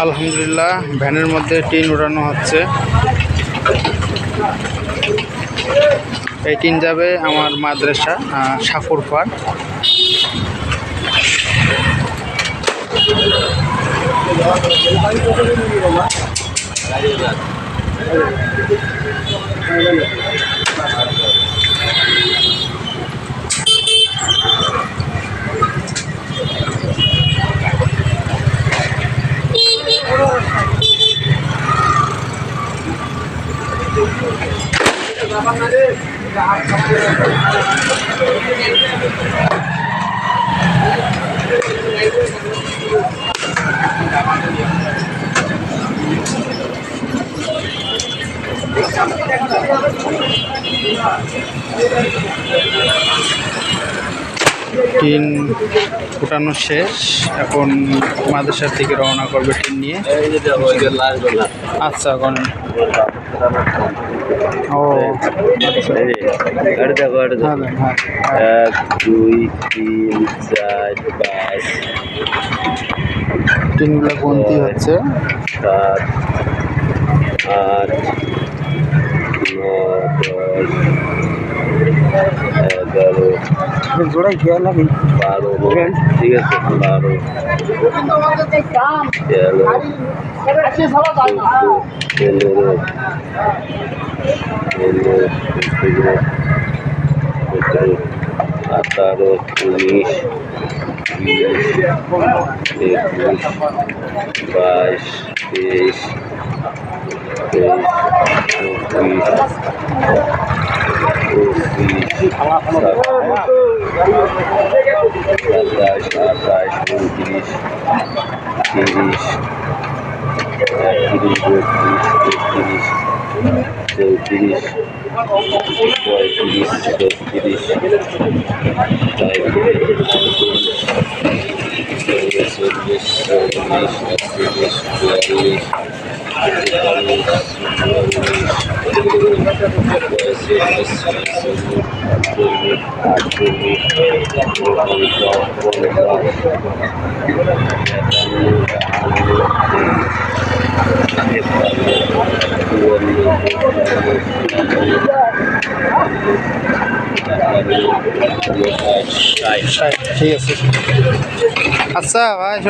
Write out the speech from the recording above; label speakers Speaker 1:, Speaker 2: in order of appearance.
Speaker 1: আলহামদুলিল্লাহ ভ্যানের মধ্যে টিন উড়ানো হচ্ছে। এই টিন যাবে আমার মাদ্রাসা আহ, সাপুরপাড় টিন উঠানো শেষ। এখন মাদ্রাসার দিকে রওনা করবে টিন নিয়ে। আচ্ছা কোন ও আচ্ছা
Speaker 2: এক দুই তিন চার পাঁচ।
Speaker 1: টিনগুলো গুনতি হচ্ছে।
Speaker 2: সাত আট নয় দশ এগারো
Speaker 1: জোড়াই খেয়াল লাগে।
Speaker 2: বারো ঠিক আছে বারো। তেরো। আঠারো। উনিশ। একুশ বাইশ। তেইশ। তেইশ চব্বিশ। পঁচিশ। সাতাশ আঠাশ উনত্রিশ তিরিশ একত্রিশ বত্রিশ তেত্রিশ চৌত্রিশ পঁয়ত্রিশ ছত্রিশ চল্লিশ চল্লিশ চল্লিশ একচল্লিশ
Speaker 1: ঠিক আছে। আচ্ছা ভাই